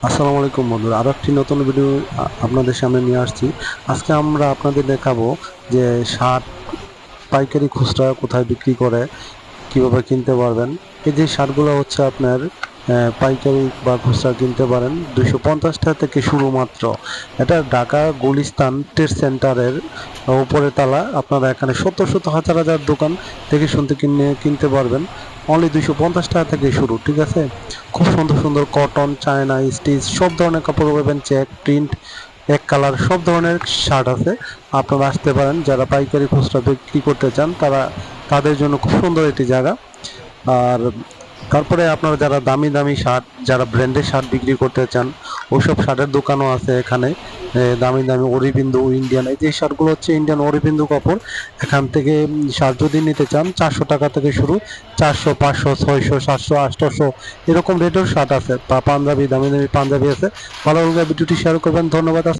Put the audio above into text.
আসসালামু আলাইকুম বন্ধুরা আরও একটি নতুন ভিডিও আপনাদের সামনে নিয়ে আসছি। আজকে আমরা আপনাদের দেখাবো যে শার্ট পাইকারি খুচরা কোথায় বিক্রি করে কীভাবে কিনতে পারবেন? এই যে শার্টগুলো হচ্ছে আপনার পাইকারি বা খুচরা কিনতে পারেন। দুশো পঞ্চাশ টাকা থেকে শুরু মাত্র। এটা ঢাকা গুলিস্তান ট্রেড সেন্টারের উপরে তালা। আপনারা এখানে শত শত, হাজার হাজার দোকান থেকে শুনতে কিনে, কিনতে পারবেন। অনলি দুশো পঞ্চাশ টাকা থেকে শুরু, ঠিক আছে? খুব সুন্দর সুন্দর কটন চায়না স্টিচ সব ধরনের কাপড় পাবেন চেক প্রিন্ট এক কালার সব ধরনের শার্ট আছে। আপনারা আসতে পারেন। যারা পাইকারি খুচরা বিক্রি করতে চান, তারা তাদের জন্য খুব সুন্দর একটি জায়গা। আর তারপরে আপনারা যারা দামি দামি শার্ট, যারা ব্র্যান্ডের শার্ট বিক্রি করতে চান ওইসব শার্টের দোকানও আছে এখানে। দামি দামি অরিবিন্দু ইন্ডিয়ান এই যে শার্টগুলো হচ্ছে ইন্ডিয়ান অরিবিন্দু কাপড়, এখান থেকে শার্ট যদি নিতে চান, চারশো টাকা থেকে শুরু, চারশো, পাঁচশো, ছয়শো, সাতশো, আটশোশো, এরকম রেটের শার্ট আছে। পাঞ্জাবি, দামি দামি পাঞ্জাবি আছে। ভালো লাগলে ভিডিওটি শেয়ার করবেন। ধন্যবাদ।